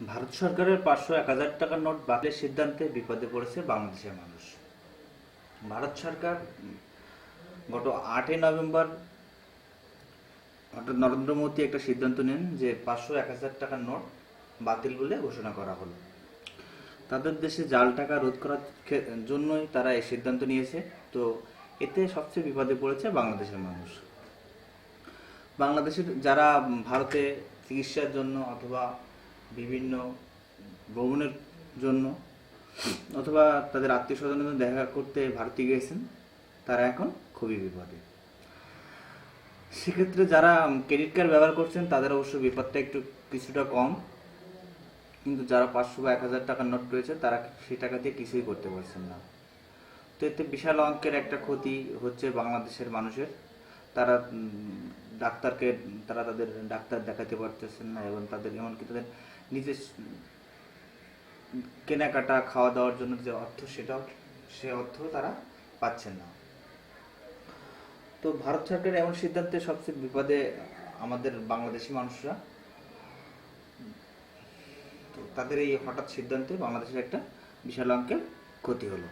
ভারত সরকারের পাঁচশো এক হাজার টাকার নোট বাতিলের সিদ্ধান্তে বিপদে পড়েছে বাংলাদেশের মানুষ। ভারত সরকার গত আটই নভেম্বর অর্থাৎ নরেন্দ্র মোদী একটা সিদ্ধান্ত নেন যে পাঁচশো এক হাজার টাকার নোট বাতিল বলে ঘোষণা করা হলো। তাদের দেশে জাল টাকা রোধ করার জন্যই তারা এই সিদ্ধান্ত নিয়েছে। তো এতে সবচেয়ে বিপদে পড়েছে বাংলাদেশের মানুষ। বাংলাদেশের যারা ভারতে চিকিৎসার জন্য অথবা বিভিন্ন ভ্রমণের জন্য, অথবা তাদের আত্মীয় স্বজনের দেখা করতে ভারতে গিয়েছেন, তারা এখন খুবই বিপদে। সেক্ষেত্রে যারা ক্রেডিট কার্ড ব্যবহার করছেন, তাদের অবশ্য বিপদটা একটু কিছুটা কম। কিন্তু যারা পাঁচশো বা এক হাজার টাকার নোট রয়েছে, তারা সেই টাকা দিয়ে কিছুই করতে পারছেন না। তো এতে বিশাল অঙ্কের একটা ক্ষতি হচ্ছে বাংলাদেশের মানুষের। তারা ডাক্তারকে, তারা তাদের ডাক্তার দেখাতে পারতেছেন না এবং তাদের এমনকি তাদের নিজের কেনাকাটা খাওয়া দাওয়ার জন্য যে অর্থ সেটাও সে অর্থ তারা পাচ্ছেন না। তো ভারত সরকারের এমন সিদ্ধান্তে সবচেয়ে বিপদে আমাদের বাংলাদেশি মানুষরা। তো তাদের এই হঠাৎ সিদ্ধান্তে বাংলাদেশের একটা বিশাল অঙ্কের ক্ষতি হলো।